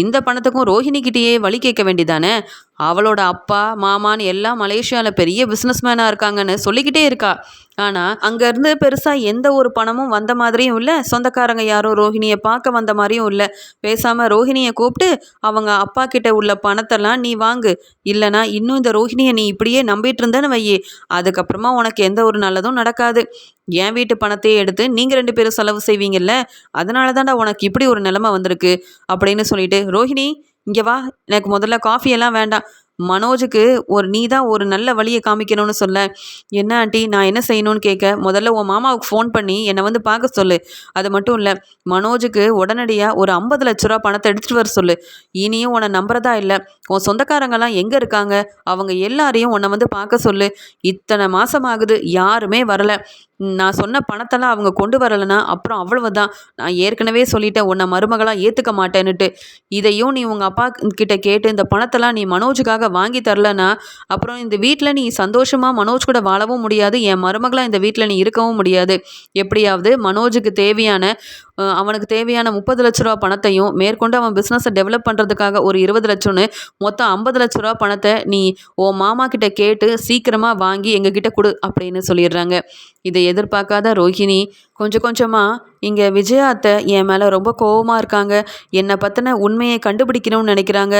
இந்த பணத்துக்கும் ரோஹிணிக்கிட்டேயே வழி கேட்க வேண்டியதானே? அவளோட அப்பா மாமான்னு எல்லாம் மலேசியாவில் பெரிய பிஸ்னஸ்மேனாக இருக்காங்கன்னு சொல்லிக்கிட்டே இருக்கா. ஆனால் அங்கேருந்து பெருசாக எந்த ஒரு பணமும் வந்த மாதிரியும் இல்லை. சொந்தக்காரங்க யாரும் ரோஹிணியை பார்க்க வந்த மாதிரியும் இல்லை. பேசாமல் ரோஹிணியை கூப்பிட்டு அவங்க அப்பா கிட்ட உள்ள பணத்தெல்லாம் நீ வாங்கு. இல்லைனா இன்னும் இந்த ரோஹிணியை நீ இப்படியே நம்பிட்டு இருந்தேன்னு வையே. அதுக்கப்புறமா உனக்கு எந்த ஒரு நல்லதும் நடக்காது. என் வீட்டு பணத்தையே எடுத்து நீங்கள் ரெண்டு பேரும் செலவு செய்வீங்கல்ல. அதனால தான்டா உனக்கு இப்படி ஒரு நிலைமை வந்திருக்கு. அப்படின்னு சொல்லிட்டு ரோஹிணி இங்கே வா. எனக்கு முதல்ல காஃபி எல்லாம் வேண்டாம். மனோஜுக்கு ஒரு நீ தான் ஒரு நல்ல வழியை காமிக்கணும்னு சொல்ல. என்ன ஆண்டி நான் என்ன செய்யணும்னு கேட்க? முதல்ல உன் மாமாவுக்கு ஃபோன் பண்ணி என்னை வந்து பார்க்க சொல்லு. அது மட்டும் இல்லை மனோஜுக்கு உடனடியாக ஒரு ஐம்பது லட்ச ரூபா பணத்தை எடுத்துகிட்டு வர சொல்லு. இனியும் உன்னை நம்புறதா இல்லை. உன் சொந்தக்காரங்கெல்லாம் எங்கே இருக்காங்க? அவங்க எல்லாரையும் உன்னை வந்து பார்க்க சொல்லு. இத்தனை மாதம் ஆகுது யாருமே வரல. நான் சொன்ன பணத்தெல்லாம் அவங்க கொண்டு வரலைன்னா அப்புறம் அவ்வளவுதான். நான் ஏற்கனவே சொல்லிட்டேன் உன்னை மருமகளாக ஏற்றுக்க மாட்டேன்னுட்டு. இதையும் நீ உங்கள் அப்பா கிட்ட கேட்டு இந்த பணத்தெல்லாம் நீ மனோஜுக்காக வாங்கி தரலன்னா அப்புறம் இந்த வீட்டில் நீ சந்தோஷமாக மனோஜ் கூட வாழவும் முடியாது. என் மருமகளாக இந்த வீட்டில் நீ இருக்கவும் முடியாது. எப்படியாவது மனோஜுக்கு தேவையான அவனுக்கு தேவையான முப்பது லட்ச ரூபா பணத்தையும் மேற்கொண்டு அவன் பிஸ்னஸை டெவலப் பண்ணுறதுக்காக ஒரு இருபது லட்சம்னு மொத்தம் ஐம்பது லட்ச ரூபா பணத்தை நீ உன் மாமா கிட்ட கேட்டு சீக்கிரமாக வாங்கி எங்ககிட்ட கொடு அப்படின்னு சொல்லிடுறாங்க. இதை எதிர்பார்க்காத ரோஹிணி கொஞ்சம் கொஞ்சமாக இங்கே விஜயா அத்தை என் மேலே ரொம்ப கோவமாக இருக்காங்க. என்னை பற்றின உண்மையை கண்டுபிடிக்கணும்னு நினைக்கிறாங்க.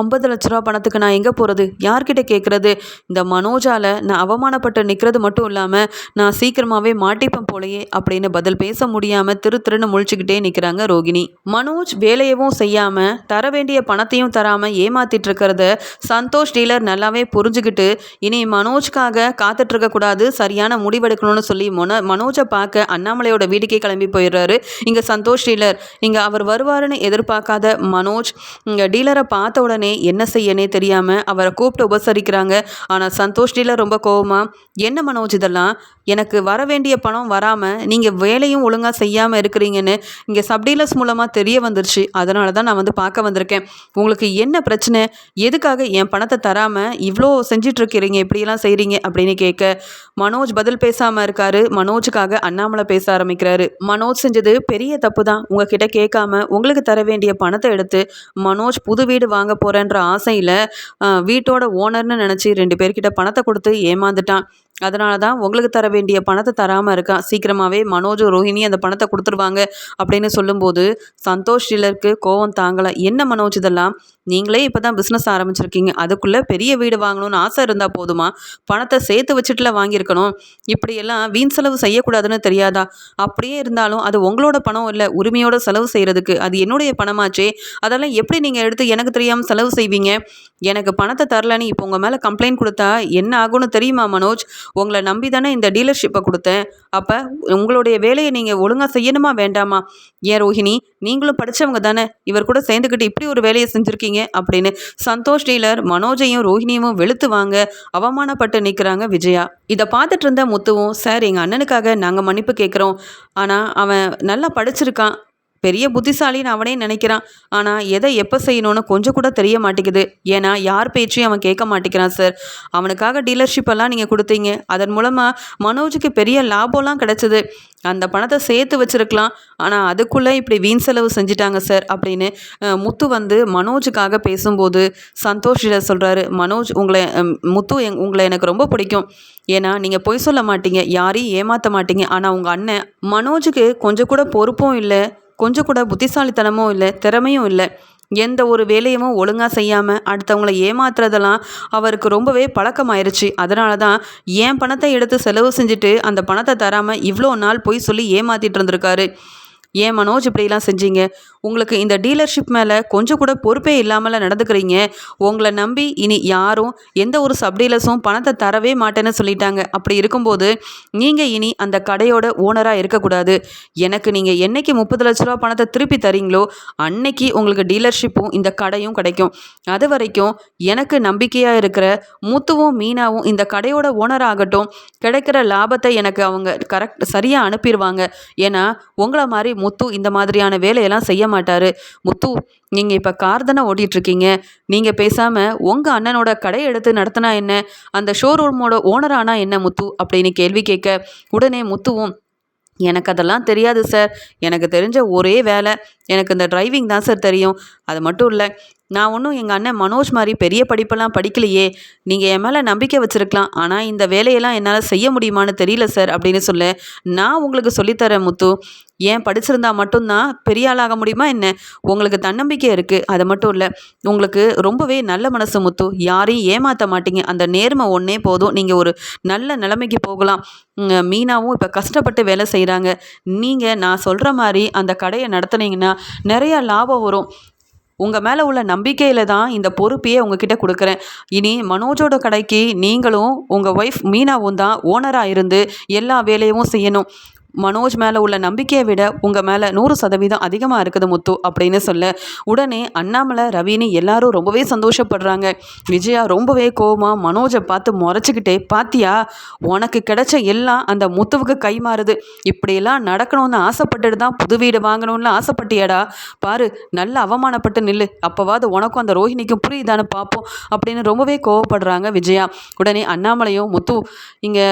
ஐம்பது லட்ச ரூபா பணத்துக்கு நான் எங்கே போகிறது யார்கிட்ட கேட்குறது இந்த மனோஜால் நான் அவமானப்பட்டு நிற்கிறது மட்டும் இல்லாமல் நான் சீக்கிரமாகவே மாட்டிப்பேன் போலயே அப்படின்னு பதில் பேச முடியாமல் திரு திருன்னு முழிச்சுக்கிட்டே நிற்கிறாங்க ரோகிணி. மனோஜ் வேலையவும் செய்யாமல் தர வேண்டிய பணத்தையும் தராமல் ஏமாத்திட்டு இருக்கிறத சந்தோஷ் டீலர் நல்லாவே புரிஞ்சுக்கிட்டு இனி மனோஜ்க்காக காத்துட்ருக்கக்கூடாது சரியான முடிவெடுக்கணும்னு சொல்லி மொன மனோஜை பார்க்க அண்ணாமலையோட வீட்டுக்கே கிளம்பி போயிடுறாரு. இங்கே சந்தோஷ் டீலர் இங்கே அவர் வருவாருன்னு எதிர்பார்க்காத மனோஜ் இங்கே டீலரை பார்த்த உடனே என்ன செய்யனே தெரியாமல் அவரை கூப்பிட்டு உபசரிக்கிறாங்க. ஆனால் சந்தோஷ் டீலர் ரொம்ப கோவமாக என்ன மனோஜ் இதெல்லாம்? எனக்கு வர வேண்டிய பணம் வராமல் நீங்கள் வேலையும் ஒழுங்காக செய்யாமல் இருக்கிறீங்கன்னு இங்கே சப்டீலர்ஸ் மூலமாக தெரிய வந்துருச்சு. அதனால தான் நான் வந்து பார்க்க வந்திருக்கேன். உங்களுக்கு என்ன பிரச்சனை? எதுக்காக என் பணத்தை தராமல் இவ்வளோ செஞ்சிட்ருக்கிறீங்க? இப்படியெல்லாம் செய்கிறீங்க அப்படின்னு கேட்க மனோஜ் பதில் பேசாமல் இருக்காரு. மனோஜுக்காக அண்ணாமலை பேச ஆரம்பிக்கிறாரு. மனோஜ் செஞ்சது பெரிய தப்பு தான் உங்ககிட்ட கேட்காம உங்களுக்கு தர வேண்டிய பணத்தை எடுத்து மனோஜ் புது வீடு வாங்க போகிறேன்ற ஆசையில் வீட்டோட ஓனர்னு நினச்சி ரெண்டு பேர்கிட்ட பணத்தை கொடுத்து ஏமாந்துட்டான். அதனால தான் உங்களுக்கு தர வேண்டிய பணத்தை தராமல் இருக்கான் சீக்கிரமாகவே மனோஜ் ரோஹிணி அந்த பணத்தை கொடுத்துருவாங்க அப்படின்னு சொல்லும்போது சந்தோஷ் டீலருக்கு கோவம் தாங்கலை. என்ன மனோஜ் இதெல்லாம்? நீங்களே இப்போ தான் பிஸ்னஸ் ஆரம்பிச்சிருக்கீங்க. அதுக்குள்ளே பெரிய வீடு வாங்கணும்னு ஆசை இருந்தால் போதுமா? பணத்தை சேர்த்து வச்சுட்டுல வாங்கியிருக்கணும். இப்படியெல்லாம் வீண் செலவு செய்யக்கூடாதுன்னு தெரியாதா? அப்படியே இருந்தாலும் அது உங்களோட பணம் இல்லை உரிமையோட செலவு செய்கிறதுக்கு அது என்னுடைய பணமாச்சே. அதெல்லாம் எப்படி நீங்கள் எடுத்து எனக்கு தெரியாமல் செலவு செய்வீங்க? எனக்கு பணத்தை தரலன்னு இப்போ உங்கள் மேலே கம்ப்ளைண்ட் கொடுத்தா என்ன ஆகும்னு தெரியுமா மனோஜ்? உங்களை நம்பி தானே இந்த டீலர்ஷிப்பை கொடுத்தேன். அப்போ உங்களுடைய வேலையை நீங்கள் ஒழுங்காக செய்யணுமா வேண்டாமா? ஏன் ரோஹிணி நீங்களும் படித்தவங்க தானே இவர் கூட சேர்ந்துக்கிட்டு இப்படி ஒரு வேலையை செஞ்சுருக்கீங்க அப்படின்னு சந்தோஷ் டீலர் மனோஜையும் ரோஹிணியும் வெளுத்து வாங்க அவமானப்பட்டு நிற்கிறாங்க விஜயா. இதை பார்த்துட்டு இருந்த முத்துவும் சார் எங்கள் அண்ணனுக்காக நாங்கள் மன்னிப்பு கேட்குறோம். ஆனால் அவன் நல்லா படிச்சிருக்கான். பெரிய புத்திசாலின்னு அவனே நினைக்கிறான். ஆனால் எதை எப்போ செய்யணும்னு கொஞ்சம் கூட தெரிய மாட்டேங்குது. ஏன்னா யார் பேச்சையும் அவன் கேட்க மாட்டேங்கிறான் சார் அவனுக்காக டீலர்ஷிப் எல்லாம் நீங்கள் கொடுத்தீங்க. அதன் மூலமாக மனோஜுக்கு பெரிய லாபம்லாம் கிடச்சிது. அந்த பணத்தை சேர்த்து வச்சிருக்கலாம். ஆனால் அதுக்குள்ளே இப்படி வீண் செலவு செஞ்சிட்டாங்க சார் அப்படின்னு முத்து வந்து மனோஜுக்காக பேசும்போது சந்தோஷிட சொல்கிறாரு மனோஜ் உங்களை முத்து எங் உங்களை எனக்கு ரொம்ப பிடிக்கும். ஏன்னா நீங்கள் பொய் சொல்ல மாட்டீங்க. யாரையும் ஏமாற்ற மாட்டீங்க. ஆனால் உங்கள் அண்ணன் மனோஜுக்கு கொஞ்சம் கூட பொறுப்பும் இல்லை. கொஞ்சம் கூட புத்திசாலித்தனமும் இல்லை திறமையும் இல்லை. எந்த ஒரு வேலையும் ஒழுங்காக செய்யாமல் அடுத்தவங்களை ஏமாத்துறதெல்லாம் அவருக்கு ரொம்பவே பழக்கமாயிருச்சு. அதனால தான் என் பணத்தை எடுத்து செலவு செஞ்சுட்டு அந்த பணத்தை தராமல் இவ்வளோ நாள் போய் சொல்லி ஏமாத்திட்டு இருந்திருக்காரு? ஏன் மனோஜ் இப்படிலாம் செஞ்சீங்க? உங்களுக்கு இந்த டீலர்ஷிப் மேலே கொஞ்சம் கூட பொறுப்பே இல்லாமல் நடந்துக்கிறீங்க. உங்களை நம்பி இனி யாரும் எந்த ஒரு சப்டீலர்ஸும் பணத்தை தரவே மாட்டேன்னு சொல்லிட்டாங்க. அப்படி இருக்கும்போது நீங்கள் இனி அந்த கடையோட ஓனராக இருக்கக்கூடாது. எனக்கு நீங்கள் என்னைக்கு முப்பது லட்ச ரூபா பணத்தை திருப்பி தரீங்களோ அன்னைக்கு உங்களுக்கு டீலர்ஷிப்பும் இந்த கடையும் கிடைக்கும். அது வரைக்கும் எனக்கு நம்பிக்கையாக இருக்கிற முத்துவும் மீனாவும் இந்த கடையோட ஓனர் ஆகட்டும் கிடைக்கிற லாபத்தை எனக்கு அவங்க கரெக்ட் சரியாக அனுப்பிடுவாங்க ஏன்னா உங்களை மாதிரி முத்து இந்த மாதிரியான வேலையெல்லாம் செய்ய மாட்டார். முத்து நீங்கள் இப்போ கார் தானே ஓட்டிகிட்ருக்கீங்க நீங்கள் பேசாமல் உங்கள் அண்ணனோட கடை எடுத்து நடத்தினா என்ன? அந்த ஷோரூமோட ஓனரானா என்ன முத்து? அப்படின்னு கேள்வி கேட்க உடனே முத்துவும் எனக்கு அதெல்லாம் தெரியாது சார் எனக்கு தெரிஞ்ச ஒரே வேலை. எனக்கு இந்த டிரைவிங் தான் சார் தெரியும். அது மட்டும் இல்லை நான் ஒன்றும் எங்கள் அண்ணன் மனோஜ் மாதிரி பெரிய படிப்பெல்லாம் படிக்கலையே. நீங்கள் என் மேலே நம்பிக்கை வச்சுருக்கலாம். ஆனால் இந்த வேலையெல்லாம் என்னால் செய்ய முடியுமான்னு தெரியல சார் அப்படின்னு சொல்ல. நான் உங்களுக்கு சொல்லித்தரேன் முத்து. ஏன் படிச்சிருந்தா மட்டும்தான் பெரிய ஆளாக முடியுமா என்ன? உங்களுக்கு தன்னம்பிக்கை இருக்குது அது மட்டும் இல்லை உங்களுக்கு ரொம்பவே நல்ல மனசு முத்து. யாரையும் ஏமாற்ற மாட்டீங்க. அந்த நேர்மை ஒன்றே போதும். நீங்கள் ஒரு நல்ல நிலைமைக்கு போகலாம். மீனாவும் இப்போ கஷ்டப்பட்டு வேலை செய்கிறாங்க நீங்கள் நான் சொல்கிற மாதிரி அந்த கடையை நடத்துனீங்கன்னா நிறையா லாபம் வரும். உங்கள் மேலே உள்ள நம்பிக்கையில் தான் இந்த பொறுப்பையே உங்ககிட்ட கொடுக்குறேன். இனி மனோஜோட கடைக்கு நீங்களும் உங்கள் ஒய்ஃப் மீனாவும் தான் ஓனராக இருந்து எல்லா வேலையும் செய்யணும். மனோஜ் மேலே உள்ள நம்பிக்கையை விட உங்கள் மேலே நூறு சதவீதம் அதிகமாக இருக்குது முத்து அப்படின்னு சொல்ல. உடனே அண்ணாமலை ரவின்னு எல்லாரும் ரொம்பவே சந்தோஷப்படுறாங்க. விஜயா ரொம்பவே கோவமாக மனோஜை பார்த்து முறைச்சிக்கிட்டே பாத்தியா உனக்கு கிடைச்ச எல்லாம் அந்த முத்துவுக்கு கை மாறுது. இப்படியெல்லாம் நடக்கணும்னு ஆசைப்பட்டுட்டு தான் புது வீடு வாங்கணும்னு ஆசைப்பட்டியாடா. பாரு நல்ல அவமானப்பட்டு நில்லு. அப்போவாது உனக்கும் அந்த ரோஹிணிக்கும் புரியுதான்னு பார்ப்போம் அப்படின்னு ரொம்பவே கோவப்படுறாங்க விஜயா. உடனே அண்ணாமலையும் முத்து இங்கே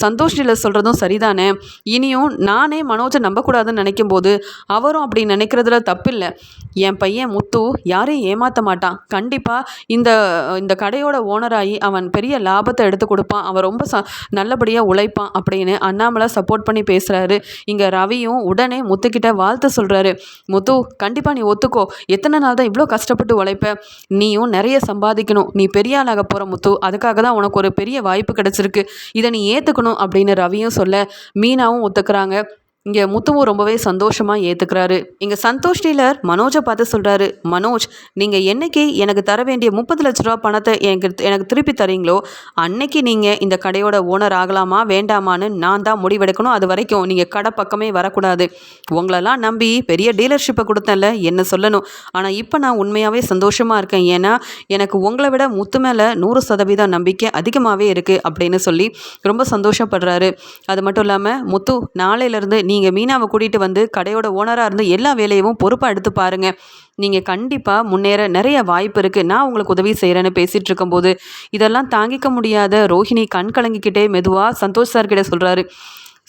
சந்தோஷ் நிலை சொல்கிறதும் சரிதானே? இனியும் நானே மனோஜை நம்பக்கூடாதுன்னு நினைக்கும் போது அவரும் அப்படி நினைக்கிறதுல தப்பில்லை. என் பையன் முத்து யாரையும் ஏமாற்ற மாட்டான். கண்டிப்பாக இந்த இந்த கடையோட ஓனராகி அவன் பெரிய லாபத்தை எடுத்து கொடுப்பான். அவன் ரொம்ப ச நல்லபடியாக உழைப்பான் அப்படின்னு அண்ணாமலை சப்போர்ட் பண்ணி பேசுகிறாரு இங்கே ரவியும் உடனே முத்துக்கிட்ட வாழ்த்து சொல்கிறாரு முத்து கண்டிப்பாக நீ ஒத்துக்கோ. எத்தனை நாள் தான் இவ்வளோ கஷ்டப்பட்டு உழைப்ப? நீயும் நிறைய சம்பாதிக்கணும். நீ பெரிய ஆளாக போகிற முத்து. அதுக்காக தான் உனக்கு ஒரு பெரிய வாய்ப்பு கிடச்சிருக்கு. இதை நீ ஏற்றுக்கணும் அப்படின்னு ரவியும் சொல்ல மீனாவும் ஒத்துக்கிறாங்க. இங்கே முத்துவும் ரொம்பவே சந்தோஷமாக ஏற்றுக்கிறாரு இங்கே சந்தோஷ் டீலர் மனோஜை பார்த்து சொல்கிறாரு மனோஜ் நீங்கள் என்னைக்கு எனக்கு தர வேண்டிய முப்பது லட்ச ரூபா பணத்தை எனக்கு எனக்கு திருப்பி தரீங்களோ அன்னைக்கு நீங்கள் இந்த கடையோட ஓனர் ஆகலாமா வேண்டாமான்னு நான் தான் முடிவெடுக்கணும். அது வரைக்கும் நீங்கள் கடை பக்கமே வரக்கூடாது. உங்களெல்லாம் நம்பி பெரிய டீலர்ஷிப்பை கொடுத்தேன்ல என்ன சொல்லணும். ஆனால் இப்போ நான் உண்மையாகவே சந்தோஷமாக இருக்கேன். ஏன்னா எனக்கு உங்களை விட முத்து மேலே நூறு சதவீதம் நம்பிக்கை அதிகமாகவே இருக்குது அப்படின்னு சொல்லி ரொம்ப சந்தோஷப்படுறாரு. அது மட்டும் இல்லாமல் முத்து நாளையிலேருந்து நீங்கள் மீனாவை கூட்டிகிட்டு வந்து கடையோட ஓனராக இருந்து எல்லா வேலையவும் பொறுப்பாக எடுத்து பாருங்கள் நீங்கள் கண்டிப்பாக முன்னேற நிறைய வாய்ப்பு இருக்குது நான் உங்களுக்கு உதவி செய்கிறேன்னு பேசிகிட்டு இருக்கும்போது இதெல்லாம் தாங்கிக்க முடியாத ரோஹிணி கண் கலங்கிக்கிட்டே மெதுவாக சந்தோஷ் சார்கிட்ட சொல்கிறாரு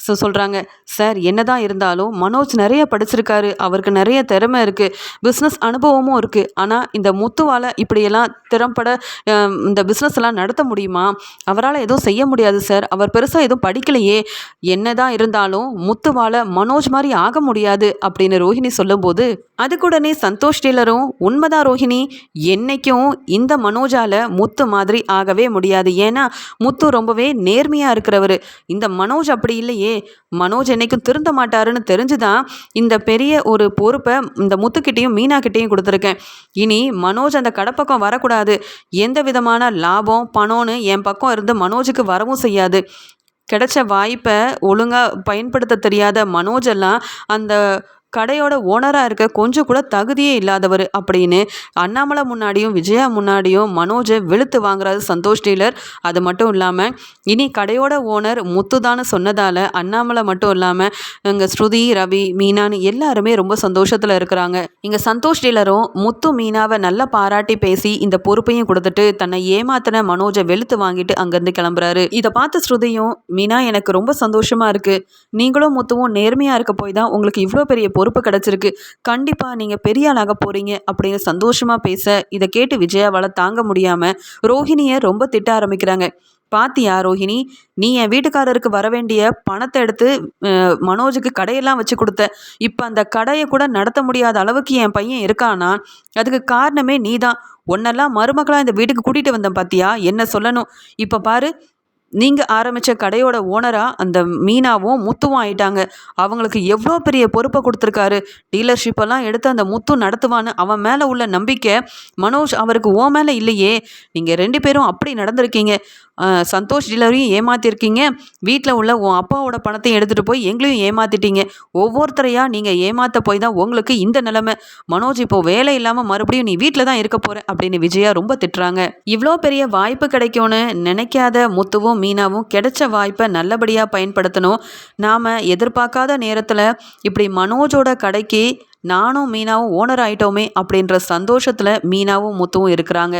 ஸோ சொல்கிறாங்க சார் என்னதான் இருந்தாலும் மனோஜ் நிறைய படிச்சிருக்காரு. அவருக்கு நிறைய திறமை இருக்குது பிஸ்னஸ் அனுபவமும் இருக்குது ஆனால் இந்த முத்துவால் இப்படியெல்லாம் திறம்பட இந்த பிஸ்னஸ் எல்லாம் நடத்த முடியுமா? அவரால் எதுவும் செய்ய முடியாது சார். அவர் பெருசாக எதுவும் படிக்கலையே. என்னதான் இருந்தாலும் முத்துவால் மனோஜ் மாதிரி ஆக முடியாது அப்படின்னு ரோஹிணி சொல்லும்போது அதுக்குடனே சந்தோஷ் டீலரும் உண்மைதான் ரோஹிணி. என்னைக்கும் இந்த மனோஜால முத்து மாதிரி ஆகவே முடியாது. ஏன்னா முத்து ரொம்பவே நேர்மையாக இருக்கிறவர். இந்த மனோஜ் அப்படி இல்லையே. மனோஜ் என்னைக்கும் திருந்த மாட்டாருன்னு தெரிஞ்சுதான் இந்த பெரிய ஒரு பொறுப்பை இந்த முத்துக்கிட்டேயும் மீனாக்கிட்டேயும் கொடுத்துருக்கேன். இனி மனோஜ் அந்த கடப்பக்கம் வரக்கூடாது. எந்த விதமான லாபம் பணம்னு என் பக்கம் இருந்து மனோஜுக்கு வரவும் செய்யாது. கிடைச்ச வாய்ப்பை ஒழுங்காக பயன்படுத்த தெரியாத மனோஜெல்லாம் அந்த கடையோட ஓனராக இருக்க கொஞ்சம் கூட தகுதியே இல்லாதவர் அப்படின்னு அண்ணாமலை முன்னாடியும் விஜயா முன்னாடியும் மனோஜை வெளுத்து வாங்குறாரு சந்தோஷ் டீலர். அது மட்டும் இல்லாமல் இனி கடையோட ஓனர் முத்துதான்னு சொன்னதால் அண்ணாமலை மட்டும் இல்லாமல் இங்கே ஸ்ருதி ரவி மீனான்னு எல்லாருமே ரொம்ப சந்தோஷத்தில் இருக்கிறாங்க. இங்கே சந்தோஷ் டீலரும் முத்து மீனாவை நல்லா பாராட்டி பேசி இந்த பொறுப்பையும் கொடுத்துட்டு தன்னை ஏமாத்தின மனோஜை வெளுத்து வாங்கிட்டு அங்கேருந்து கிளம்புறாரு. இதை பார்த்து ஸ்ருதியும் மீனா எனக்கு ரொம்ப சந்தோஷமாக இருக்குது நீங்களும் முத்துவும் நேர்மையாக இருக்க போய் தான் உங்களுக்கு இவ்வளோ பெரிய பொறுப்பு பொறுப்பு கிடச்சிருக்கு. கண்டிப்பாக நீங்கள் பெரிய ஆளாக போகிறீங்க அப்படின்னு சந்தோஷமாக பேச இதை கேட்டு விஜயாவால் தாங்க முடியாமல் ரோஹிணியை ரொம்ப திட்ட ஆரம்பிக்கிறாங்க. பாத்தியா ரோஹிணி நீ என் வீட்டுக்காரருக்கு வர வேண்டிய பணத்தை எடுத்து மனோஜுக்கு கடையெல்லாம் வச்சு கொடுத்த. இப்போ அந்த கடையை கூட நடத்த முடியாத அளவுக்கு என் பையன் இருக்கானா அதுக்கு காரணமே நீ தான் ஒன்னெல்லாம் மருமகளாக இந்த வீட்டுக்கு கூட்டிகிட்டு வந்தேன் பாத்தியா? என்ன சொல்லணும்? இப்போ பாரு நீங்கள் ஆரம்பித்த கடையோட ஓனராக அந்த மீனாவும் முத்துவும் ஆயிட்டாங்க. அவங்களுக்கு எவ்வளோ பெரிய பொறுப்பை கொடுத்துருக்காரு? டீலர்ஷிப்பெல்லாம் எடுத்து அந்த முத்து நடத்துவான்னு அவன் மேலே உள்ள நம்பிக்கை மனோஜ் அவருக்கு ஓ மேலே இல்லையே. நீங்கள் ரெண்டு பேரும் அப்படி நடந்திருக்கீங்க. சந்தோஷ் டீலரையும் ஏமாத்திருக்கீங்க. வீட்டில் உள்ள உன் அப்பாவோட பணத்தையும் எடுத்துகிட்டு போய் எங்களையும் ஏமாத்திட்டீங்க. ஒவ்வொருத்தரையாக நீங்கள் ஏமாத்த போய் தான் உங்களுக்கு இந்த நிலைமை. மனோஜ் இப்போ வேலை இல்லாமல் மறுபடியும் நீ வீட்டில் தான் இருக்க போகிற அப்படின்னு விஜயா ரொம்ப திட்டுறாங்க. இவ்வளோ பெரிய வாய்ப்பு கிடைக்கும்னு நினைக்காத முத்துவும் மீனாவும் கிடைச்ச வாய்ப்பை நல்லபடியாக பயன்படுத்தணும். நாம் எதிர்பார்க்காத நேரத்தில் இப்படி மனோஜோட கடைக்கு நானும் மீனாவும் ஓனர் ஆயிட்டோமே அப்படின்ற சந்தோஷத்தில் மீனாவும் முத்துவும் இருக்கிறாங்க.